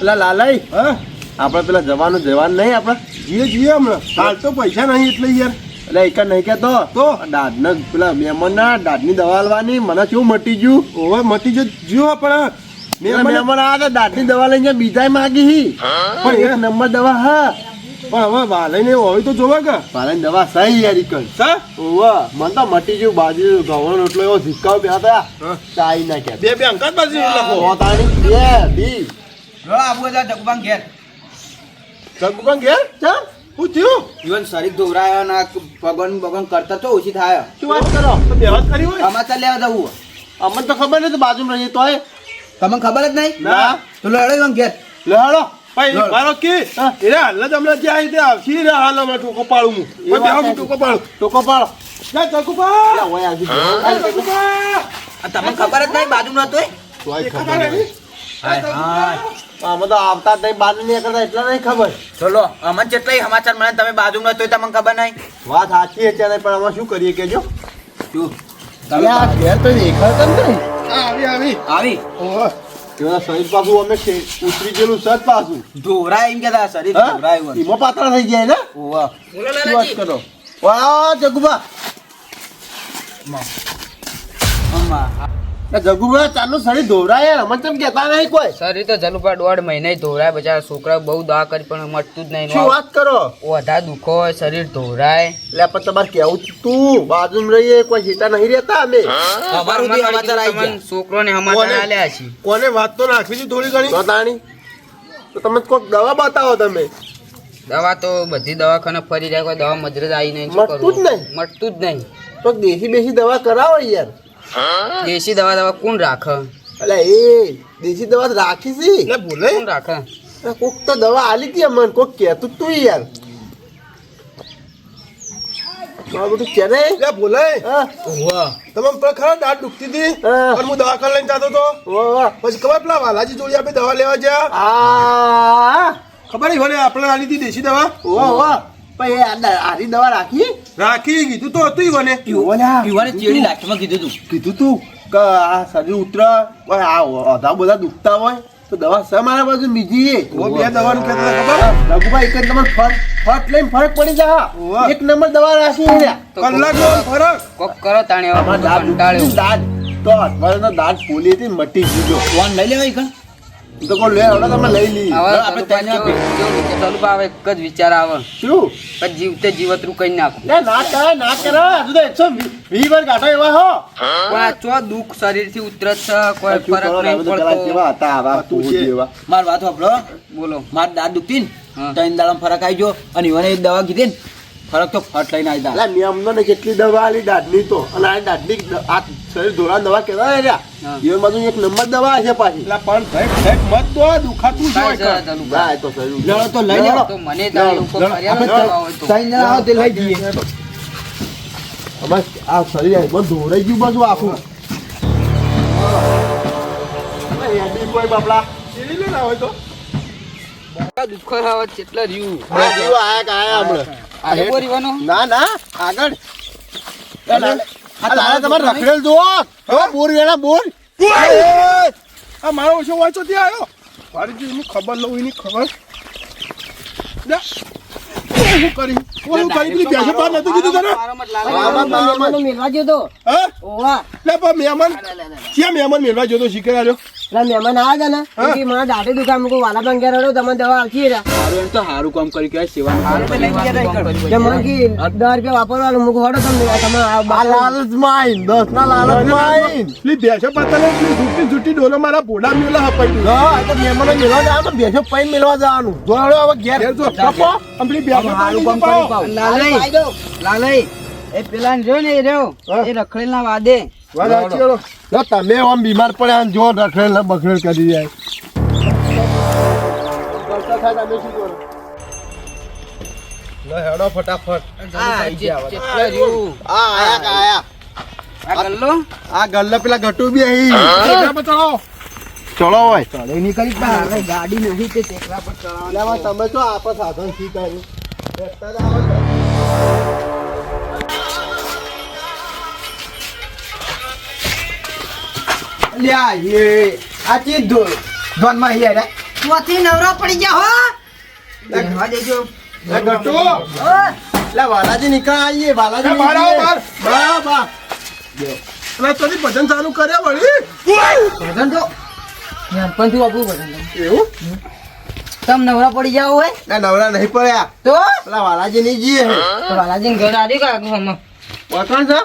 પેલા લાલાઈ હા? આપણે પેલા જવાનું જવાનું નહીં આપણે જીએ જીએ હમણાં. હાલ તો પૈસા નહીં એટલે યાર. એટલે એક નહીં કેતો? તો? દાદને પેલા મહેમાનના દાદની દવા લેવાની મને કેવું મટી ગયું? ઓવે મટી જો જીઓ પણ મહેમાન આવે હતા દવા લઈને બીજા માગી હી. પણ એક નંબર દવા હા. પણ હવે વાલઈને હોય તો જોવે કે. વાલઈને દવા સહી યારી કર સા? ઓવા મને તો મટી ગયું બાજુ ઘઉંનો રોટલો એવો ઝીકાવ બે હતા. ચાઈ ના કે બે બે અંકાત બાજુ લખો. પોતાની બે બી. આબુ બધા જગબાંગ ઘેર. જગુબાન ઘેર? ચમ? શું થયું? જીવન શરીર ધોવરાયો ના પગન બગન કરતા તો ઓછી થાય. શું વાત કરો? તો બે કરી હોય? લેવા જવું અમને તો ખબર નથી બાજુમાં રહીએ તોય. તમને ખબર જ નહીં? ના. તો લડે ઘેર. લડો ભાઈ. મારો કે. એ હાલ જ હમણાં જ્યાં ત્યાં આવશી રે હાલ હમણાં ટોકો પાડું હું. હું. ટોકો પાડું. ટોકો પાડો. તમને ખબર જ નહીં બાજુ નતો અમે તો આવતા જ બાજુ નહીં કરતા એટલા નહીં ખબર. ચલો અમન જેટલાય સમાચાર મળે તમે બાજુ નતો તમને ખબર નહીં. વાત સાચી છે ત્યારે પણ અમે શું કરીએ કેજો શું? તમે આ ઘેર તો દેખાતા જ આવી આવી. આવી? ઓહો. એના શરીર પાછું અમે ઉતરી ગયેલું સજ પાછું. ધોવરાય એમ કેતા શરીર? ધોવરાય હોય. પાતળા થઈ ગયા ને? ઓવા શું વાત કરો? વાહ જગુબા અમ્મા આ ચાલુ શરીર ધોવરાય અમને તેમ કહેતા નહીં કોઈ? શરીર તો જલુપા દોઢ મહિને ધોરાય બચારા છોકરા બહુ દવા કરી પણ મટતું જ નહીં. શું વાત કરો? વધારે દુખો હોય શરીર ધોરાય એટલે પણ તમારે કેવું તું? બાજુમાં રહીએ કોઈ સીતા નહીં રહેતા અમે? અમારું બી સમાચાર આવી તમને ગયા છોકરોને સમાચાર કોને? આલ્યા છે. કોને વાત તો નાખી હતી થોડી ઘણી? તો તો તમે કોઈક દવા બતાવો તમે. દવા તો બધી દવાખાને ફરી જાય કોઈ દવા મજરે જ આવી નહીં મટતું જ નહીં? મટતું જ નહીં. તો દેશી બેસી દવા કરાવો યાર. દેશી દવા દવા કોણ રાખે? એટલે એ દેશી દવા રાખી છે. એટલે ભૂલે કોણ રાખે? કોક તો દવા આલી હતી અમને કોક કહેતું તું યાર. મારું બધું કે ને એટલે ભૂલે તમે પેલા ખરા દાંત દુખતી હતી? હા. હું દવાખાને લઈને જતો વાહ. પછી ખબર પેલા વાલાજી જોડે આપણે દવા લેવા ગયા આ. ખબર નહીં ભલે આપણે આલી હતી દેશી દવા? વાહ વાહ પણ એ આરી દવા રાખી? રાખી કીધું તો હતું ચેડી કીધું તું. કીધું તું. કે આ શરીર ઉતર આ અધા બધા દુખતા હોય તો દવા છે મારા બાજુ બીજી એ. ઓ બે દવાનું કહેતા ખબર? રઘુભાઈ એક નંબર ફટ ફટ લઈને ફરક પડી જા એક નંબર દવા રાખી કલાક ફરક. કોક કરો તાણે દાંત તો અઠવાડિયાનો દાંત ફૂલી મટી ગયો. ફોન લઈ લેવાય કણ તો કોઈ લે હવે તમે લઈ લઈએ હવે આપણે ત્યાં કેવું- કેવું કે જલુપા હવે એક જ વિચાર આવે. શું? કે જીવતે જીવતરું કઈ નાખું. લે ના કરે ના કરે હજુ તો એકસો વીસ વાર ગાંઠો એવા હો. પણ ચો દુઃખ શરીરથી ઉતરત છે કોઈ ફરક ને, આ નહીં બધું પડતો. કેવા હતા આવા તું છે. માર વાત સાંભળો. બોલો. માર દાંત દુખતી ને ત્રણ દાડામાં ફરક આવી ગયો અને ઈવને એક દવા કીધી ને ફરક તો ફટ લઈને આવી અલા નિયમનો ને કેટલી દવા આલી દાઢની તો. અને દ- આ શરીર ધોળા દવા કેવા રહ્યા એ બાજુ એક નંબર દવા છે પાછી. એટલે પણ ભાઈ સાહેબ મત દો દુખાતું જોય. જલુપા. ના, તો શરીર લડો તો લઈ લેવો તો મને તો લોકો. ત્રણ જણા આવો તે લઈ જઈએ. બસ આ શરીર બધું ધોરાઈ ગયું પાછું આખું. કોઈ બાપલા લે ના હોય તો. આવે આયા હમણાં. ના ના આગળ. આ લાલા- આ લાલા તમારે રખડેલ જુઓ. હવે બોર વેણા બોર. આ મારો ઓછો વાંચો ત્યાં આવ્યો. મારી જે ખબર લઉં એની ખબર. શું કરી? શું કરી પેલી ભેંસો બહાર નતું કીધું તને. મેળવા હા? લે પણ મહેમાન ક્યાં મહેમાન મેળવા જોતો શીખર આવ્યો પેલા મહેમાન આવ્યા હતા ને? કે મારા દાઢી દુકાન મૂકો વાલા બંધ કર્યો તમે દવા આવતી રહ્યા સારું તો સારું કામ કરી કહેવાય કે મને કે દસ રૂપિયા વાપરવાનું મૂકો હડો તમને તમે બાર લાલચ માઈન દસ ના લાલચ માઈન. લી ભેંસો પાતાને પેલી જુટી જુટી ડોલો મારા ભોડા મેલા હપાઈ દીધો હા તો મહેમાનો મેળવા જવાનું તો બેસો પૈન મેળવા જવાનું. જોડો હવે ઘેર. ઘેર જો. કપો અમલી પેલી સારું કામ કરી. પાવ લાલઈ લાલય એ પેલા જો ને એ રહ્યો? હા. એ રખડેલ ના વાદે. તમે આમ બીમાર પડ્યા આમ જો રખડેલ બખડે બખડેલ કરી જાય હેડો ફટાફટ. આ ગલ્લો? પેલા ગટુ બી અહીં. ચડો ચડો હોય. ચડે નહીં કરી ગાડી નથી તે ટેકરા પર ભાઈ તમે જો આપા સાધન શી લ્યા એ આ ધો ધોનમાં હિયા રે. ચોથી નવરા પડી ગયા હો. બેહવા દેજો. એ ગટ્ટુ. લે વાલાજી નીકળ આવીએ વાલાજી બહાર આવો, બહાર. બહાર બહાર એટલે તો ની ભજન ચાલુ કર્યા વળી. ભજન તો નાનપણથી વાપરું ભજન એવું? તમ નવરા પડી જાવ હોય લે નવરા નહીં પડ્યા. તો? પેલા વાલાજી નહીં જીએ હે ઘર આડી કા આમાં. છે?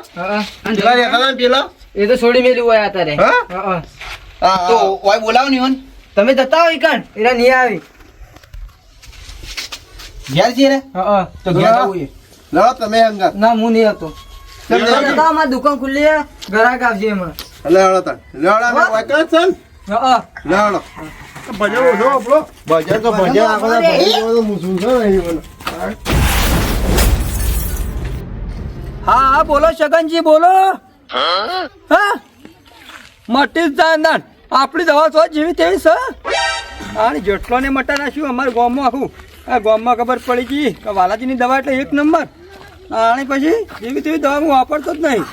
પેલા રહેતા પેલા? એ તો છોડી મેલ્યું હોય અત્યારે હા? તો ઓય બોલાવો ને તમે જતા હોય કણ? એરા નહીં આવી. ઘેર છે રે? હા તો ઘેર આવું ના તમે હંગા ના હું નહીં હતો તમે દુકાન ખુલ્લી છે ગ્રાહક આવશે એમાં. લે હળો તાર લે હળો અમે વખાણ છે ને? હા લે હળો ભજન ઓછો આપણો. ભજન તો ભજન આપણે તો મૂછું છે. હા હા બોલો શગનજી બોલો. હા? મટી જ જાય ના આપણી દવા તો જેવી તેવી છે. અને જેટલો ને મટા નાખ્યું અમારા ગામમાં આખું. આ ગામમાં ખબર પડી ગઈ કે વાલાજીની દવા એટલે એક નંબર. અને પછી જેવી તેવી દવા હું વાપરતો જ નહીં.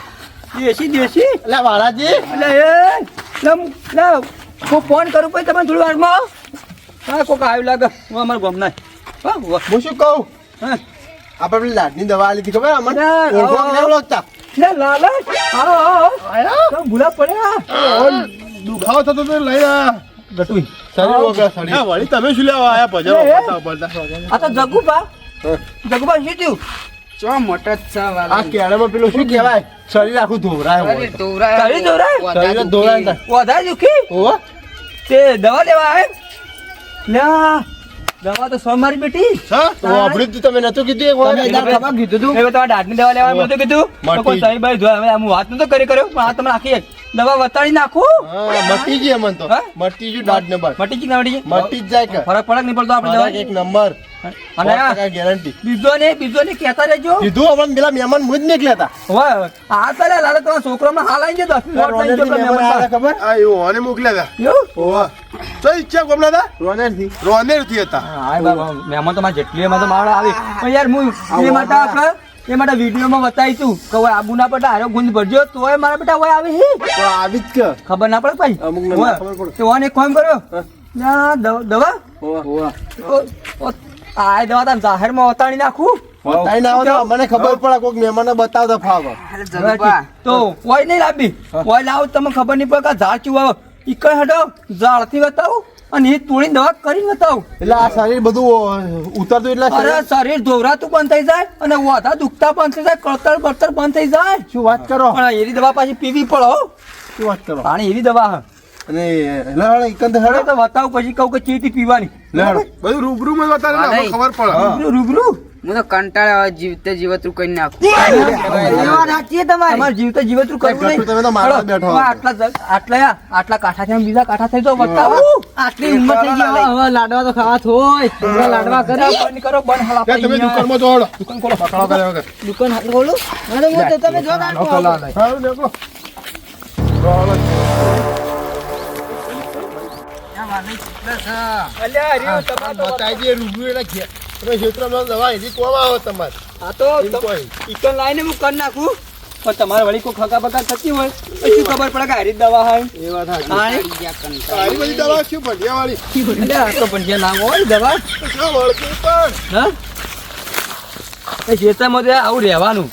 દેશી દેશી. એટલે વાલાજી. એટલે એ હું ફોન કરું પછી તમે થોડી વારમાં હા કોક આવ્યું લાગે. હું અમારા ગામ હા હું શું કહું? હા. આપણે પેલી લાડની દવા લીધી ખબર? અમને ના, ઓળખો કે આવો, નહીં ઓળખતા લે લાલચ આવો આવો ભૂલા પડ્યા. દુખાવો થતો તો લઈ આ ગટુઈ હા, વળી તમે શું લેવા આયા. આ તો જગુબા જગુબા શું થયું? ચો મોટા ચા આ કેળામાં પેલું શું કહેવાય? શરીર આખું ધોવરાય હોય. શરીર ધોરાય શરીર ધોવરાય વધારે દુખી? ઓહો તે દવા લેવા આવે? લ્યા. દવા તો સો બેટી. હા? તો તમે નતું કીધું એક વાર? તમે કીધું તું. એ તમારા દાંતની દવા લેવા બધું કીધું. તો કોઈ સહી બાઈ જોયા હવે હું વાત નતો કરી કર્યો. પણ આ તમે આખી દવા વતાડી નાખું. મટી ગઈ મન તો? મટી ગયું ને બસ મટી જી ના મટી મટી જ જાય કે. ફરક પડક નહીં પડતો આપણે દવા એક નંબર. અને આ ગેરંટી બીજો ને બીજો ને કહેતા રહેજો. કીધું પેલા મહેમાન મુજ નીકળ્યા હતા. વાહ આ તારે લાલે તમારા છોકરામાં હાલ આવી ગયો દસ મિનિટ લઈને ગયો પેલા મહેમાન આવ્યા મહેમાન ખબર? આ એવું ઓને મોકલ્યા હતા. ઓવા તો ઈચ્છા હતા? રોનેરથી. રોનેરથી હતા હા મહેમાન તો મારે જેટલી એમાં તો મારે આવે. પણ યાર હું એ માટે આપણે એ માટે વિડીયોમાં બતાવી કે હવે આબુ ના પડે આરો ગુંદ ભરજો તોય મારા બેટા હોય આવે હી. આવી જ ખબર ના પડે ભાઈ? અમુકને ખબર પડે. તો એક કામ કર્યો? ના દવા? દવા ઓવા. આ દવા તાર જાહેરમાં વતાડી નાખું. બતાઈ ના આવો મને ખબર પડે કોઈક મહેમાનને બતાવતા ફાવ તો કોઈ નહીં લાવી કોઈ લાવો તમે તમને ખબર નહીં પડે કે ઝાડ ચું આવે. ઈ કઈ હટો ઝાડથી બતાવું અને એ તોડીને દવા કરીને બતાવું એટલે આ શરીર બધું ઉતરતું એટલે અરે શરીર- ધોવરાતું બંધ થઈ જાય અને વાધા દુખતા બંધ થઈ જાય કળતર બળતર બંધ થઈ જાય. શું વાત કરો? પણ એવી દવા પાછી પીવી પડો હો. શું વાત કરો? પાણી એવી દવા હે. અને એટલે હવે એકંદર તો બતાવું પછી કહું કે ચીટી પીવાની. લે બધું રૂબરૂ માં બતાવે ને ખબર પડે. રૂબરૂ રૂબરૂ. હું તો કંટાળ્યો હવે જીવતે જીવતરું કરી નાખું. એ વાત સાચી છે તમારી તમારે જીવતે જીવતરું કરવું નહીં. તમે તો મારવા બેઠો આટલા આટલા આટલા કાંઠા બીજા કાંઠા થઈ તો બતાવું. આટલી ઉંમર થઈ ગઈ. હવે લાડવા તો ખાવા થોય લાડવા કરી બંધ કરો બંધ હાલ તમે આપણે દુકાનમાં તો દુકાન ખોલો પકડો કર્યા વગર. દુકાન હાથ ખોલું? અરે હું તો તમે જો લાડવા સારું નીકળો બતાવી દઈએ રૂબરૂ એટલે ક્ષેત્રમાં દવા એથી કોમ આવો તમારે? આ તો ઈકન લાઈને હું કરી નાખું. પણ તમારે વળી કોઈ ખગા બગા થતી હોય શું ખબર પડે કે હારી દવા હોય? એ વાત હારી? બધી દવા શું ભંડિયા વાળી આ તો ભંડિયા નામ હોય દવા. ક્યાં વળતું પણ? હા? એ ખેતરમાં તો આવું રહેવાનું.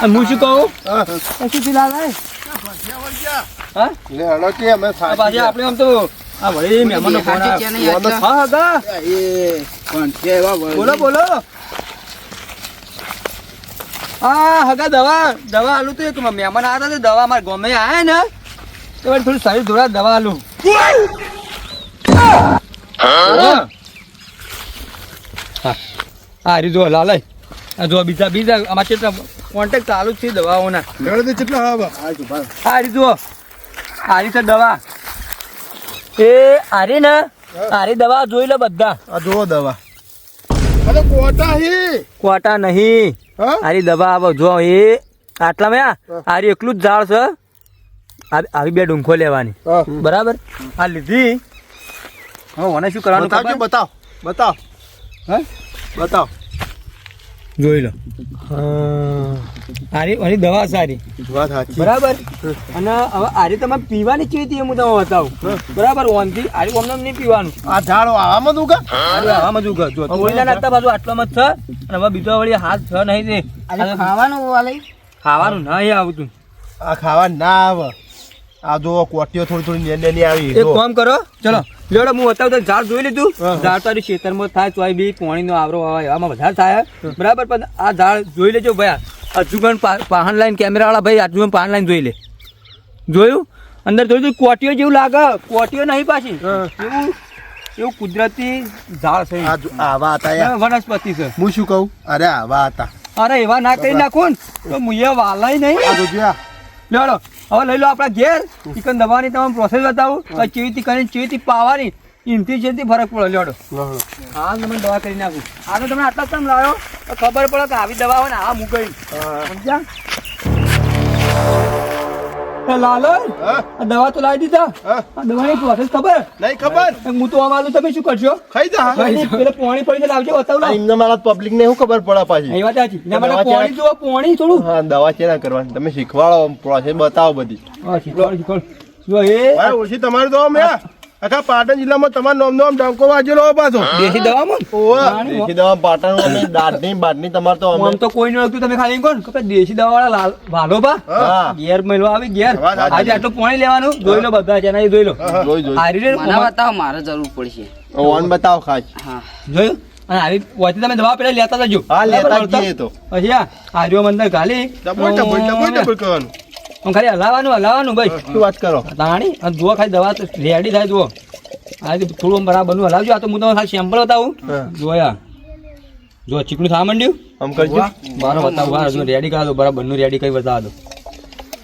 હું શું કહું? હા. પછી પેલા લાય હા? લે હળો કે અમે સાચી પાછી આપણે આમ તો આ વળી ફોન આવ્યો. હા હગા બોલો બોલો. હા હગા દવા દવા આલું તો એક મહેમાન આવ્યા હતા દવા અમારા ગમે આયા ને તો વળી થોડું શરીર ધોરા દવા આલું. હા. રી જો લાલય આ જો બીજા બીજા અમારે કેટલા કોન્ટેક્ટ ચાલુ જ છે દવાઓના. કેટલા હા રી જુઓ આ રી છે દવા. એ આરી ને આરી દવા જોઈ લો બધા. આ જુઓ દવા. અરે કોટા હી? કોટા નહીં. આરી દવા આવો જો એ આટલા મેં આરી એકલું જ ઝાડ છે. આવી આવી બે ડુંખો લેવાની. બરાબર? આ લીધી. હા મને શું કરવાનું બતાવ બતાવ. બતાવ. હે? બતાવ. જોઈ લો. આરી આની દવા સારી વાત સાચી. બરાબર? અને હવે આરી તમે પીવાની કેવી હતી હું તમને બતાવું? બરાબર? ઓનથી આરી ઓમને નહીં પીવાનું. આ ઝાડો આવામાં તું ઉગા? આરી આવામાં જ ઉગા. જો તોડીના નાખતા બાજુ આટલામાં જ છે. અને હવે બીજો વળી હાથ છ નહીં દે ખાવાનું વાલે ખાવાનું નહીં આવતું. આ ખાવા ના આવે. આ જો કોટીઓ થોડી થોડી નેની નેની આવી. એક કામ કરો. ચલો. જોડે હું બતાવું તો ઝાડ જોઈ લીધું. ઝાડ તારી ખેતરમાં થાય તોય બી પાણીનો આવરો આવે એવામાં વધારે થાય. બરાબર પણ આ ઝાડ જોઈ લેજો ભાઈ અજુગણ પાહન લાઈન કેમેરા વાળા ભાઈ અજુગણ પાહન લાઈન જોઈ લે. જોયું? અંદર જોયું તો કોટીઓ જેવું લાગે. કોટીઓ નહીં પાછી. એવું એવું કુદરતી ઝાડ છે. આવા હતા વનસ્પતિ છે. હું શું કહું? અરે આવા હતા અરે એવા ના કરી નાખો ને તો મુયે વાલાય નહીં. જોજો. લેડો હવે લઈ લો આપણા ઘેર. ચિકન દવાની તમામ પ્રોસેસ બતાવું. કેવી કરીને ચીવીથી પાવાની. ઇનથી જેથી ફરક પડે. લેડો હા તમે દવા કરી નાખું. આ તો તમે આટલા કેમ લાવ્યો? તો ખબર પડે કે આવી દવા હોય ને આ મૂકાઈ સમજ્યા? એ લાલો હા? આ દવા તો લાવી દીધા. દવા ની પ્રોસેસ ખબર? નહીં ખબર? હું તો અમારું તમે શું કરશો? ખાઈ જા. પેલે પોણી પડી છે લાવજો બતાવ આ એમને મારા પબ્લિક ને શું ખબર પડે પાછી? એ વાત સાચી. ના દવા પોણી જુઓ પોણી થોડું. હા દવા ના કરવાની? તમે શીખવાડો પ્રોસેસ બતાવો બધી. હા શીખવાડો શીખવાડો. જો એ ઓછી તમારું તો આમ હે. આખા પાટણ જિલ્લામાં તમારો નોમ નોમ ડંકો વાજેલો પાછો. દેશી દવામાં? દેશી દવા પાટણ અમે દાઢની બાઢની તમાર તો અમે આમ તો કોઈ નતું તમે ખાલી કોણ કે દેશી દવા વાળા લાલ ભાલો બા. હા. ઘેર મેળવા આવી ઘેર. આજે આટલું પાણી લેવાનું. જોઈ લો બધા છે એના જોઈ લો. જોઈ જોઈ. હારી રે મને બતાવો મારે જરૂર પડશે. ઓન બતાવો ખાસ. હા. જોયું? અને આવી વાતે તમે દવા પેલા લેતા જજો. હા લેતા જઈએ તો. અહીંયા હારીઓ મંદર ખાલી. ડબલ ડબલ ડબલ ડબલ કરવાનું. ખાલી હલાવાનું હલાવાનું ભાઈ. શું વાત કરો? તાણી અને જુઓ ખાલી દવા રેડી થાય જુઓ. આ થોડું બરાબર બનવું હલાવજો. આ તો હું તમને ખાલી સેમ્પલ બતાવું. જોયા જો ચીકણું થવા માંડ્યું? આમ કરજો. મારો બતાવું બાર હજુ રેડી કરા બરાબર બરાબરનું રેડી કઈ બતાવા દો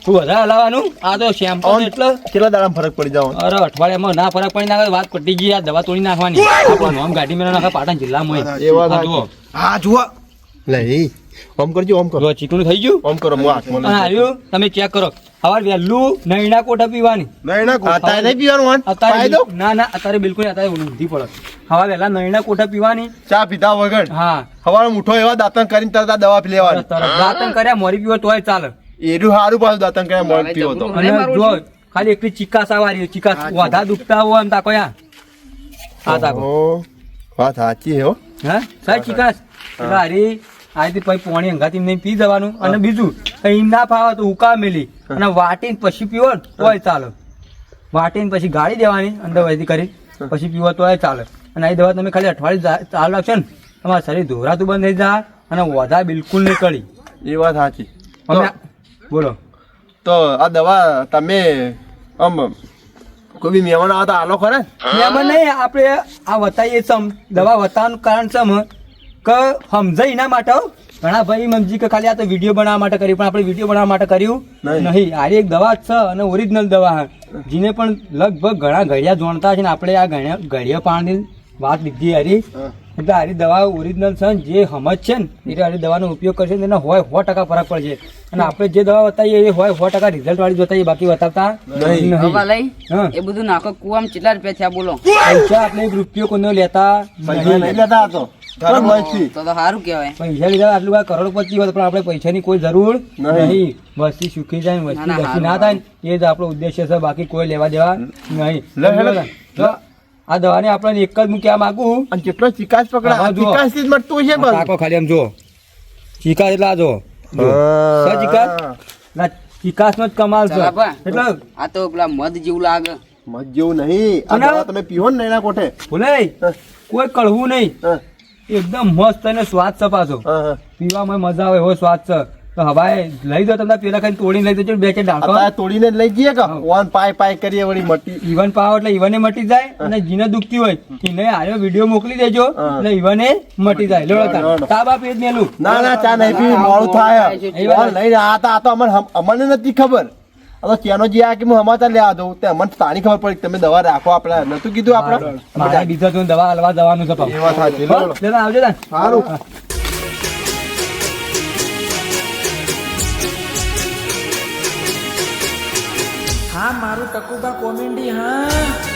તું વધારે હલાવવાનું? આ તો સેમ્પલ એટલે કેટલા દાડા ફરક પડી જાવ અરે અઠવાડિયામાં ના ફરક પડી નાખે વાત પટી ગઈ આ દવા તોડી નાખવાની. આપણું નામ ગાડી મેળા નાખે પાટણ જિલ્લામાં એ વાત આ જુઓ. હા જુઓ. લે આમ કરજો ઓમ કરો. ચીકણું થઈ ગયું? ઓમ કરો હું આવ્યું તમે ચેક કરો. હવે વહેલું નૈણા કોઠા પીવાની? નૈણા કોઠા. નહીં પીવાનું અત્યારે ફાયદો? ના ના અત્યારે બિલકુલ અત્યારે ઊંધી પડે. હવા વહેલા નૈણા કોઠા પીવાની? ચા પીધા વગર. હા. સવારે મુઠો એવા દાંતણ કરીને તરત દવા પી લેવાની. દાંતણ કર્યા મોરી પીવો તોય ચાલે. એરું સારું પાછું દાંતણ કર્યા મોરી પીવો તો. અને જો ખાલી એકલી ચિકાસ આવવાની ચિકાસ વધા દુખતા હોય એમ તાકો યા. હા તાકો. વાત સાચી હો હા. સાહેબ ચિકાસ એટલે આથી પછી પોણી અંગાથી નહીં પી જવાનું અને બીજું અહીં ના ફાવે તો ઉકા મેલી. અને વાટીને પછી પીવો તોય ચાલે. વાટીને પછી ગાળી દેવાની અંદર વહેતી કરી પછી પીવો તોય ચાલે. અને આ દવા તમે ખાલી અઠવાડિયે ચાલુ રાખશો ને તમારું શરીર ધોરાતું બંધ થઈ જાય અને વધા બિલકુલ નહીં કરી એ વાત સાચી. અમે બોલો. તો આ દવા તમે આમ કોઈ બી મહેમાન આવતા આલો ખરે? એમાં નહીં આપણે આ વતાવીએ સમ દવા વતાવવાનું કારણ સમ કે સમજાય એના માટે ઘણા ભાઈ મમજી કે ખાલી આ તો વીડિયો બનાવવા માટે કર્યું પણ આપણે વીડિયો બનાવવા માટે કર્યું નહીં. નહીં. આ એક દવા જ છે અને ઓરિજિનલ દવા છે. જેને પણ લગભગ ઘણા ઘડિયા જોણતા છે ને આપણે આ ઘડિયા ઘડિયા પાણી વાત લીધી હારી. એટલે આરી દવા ઓરિજિનલ છે ને જે સમજ છે ને એટલે આરી દવાનો ઉપયોગ કરશે ને એને હોય સો ટકા ફરક પડશે. અને આપણે જે દવા બતાવીએ એ હોય સો ટકા રિઝલ્ટ વાળી જોતા બાકી બતાવતા નહીં. હા. એ બધું નાખો. કુવામાં કેટલા રૂપિયા થયા બોલો. પૈસા આપણે એક રૂપિયો કોને લેતા. લેતા આ તો તો તો સારું કહેવાય. પૈસા લીધા આટલું કાંઈ કરોડપતિ હોત પણ આપણે પૈસાની કોઈ જરૂર નહીં. નહીં. વસ્તી સુખી જાય વસ્તી ના, ના, થાય એ જ આપણો ઉદ્દેશ્ય છે બાકી કોઈ લેવા દેવા નહીં. આ દવાને આપણે એક જ મૂક્યા માંગુ. અને કેટલો ચિકાસ પકડા ચિકાસથી છે ખાલી આમ જો ચિકાસ એટલે આ જો જો. ચિકાસ? નો જ કમાલ છે. એટલે આ તો પેલા મધ જેવું લાગે. મત જેવું નહીં. તમે પીવો ને એના કોઠે. ભૂલે કોઈ કળવું નહીં. એકદમ મસ્ત અને સ્વાદ છે પાછો. પીવામાં મજા આવે એવો સ્વાદ છે. તો હવાએ લઈ દો તમને પેલા ખાલી તોડી લઈ દેજો બે કે ડાળખો તોડીને લઈ જઈએ કે? ઓન પાય પાય કરીએ વળી મટી. ઈવન પાવ એટલે ઈવને મટી જાય અને જીને દુખતી હોય. એને આયો વીડિયો મોકલી દેજો. એટલે ઈવને મટી જાય. લો લો, લો. તા બાપ એ મેલું. ના ના ચા નહીં પી મોડું થાય. લઈને આ તો આ તો અમને અમને નથી ખબર. આ તો ચેનો જે આ કે હું સમાચાર લેવા દઉં તે અમને તાણી ખબર પડી તમે દવા રાખો આપણે નતું કીધું આપણે બીજા જોઈને દવા હલવા જવાનું છે. એ વાત સાચી. આવજો. સારું હા મારું ટકુબા કોમેડી હા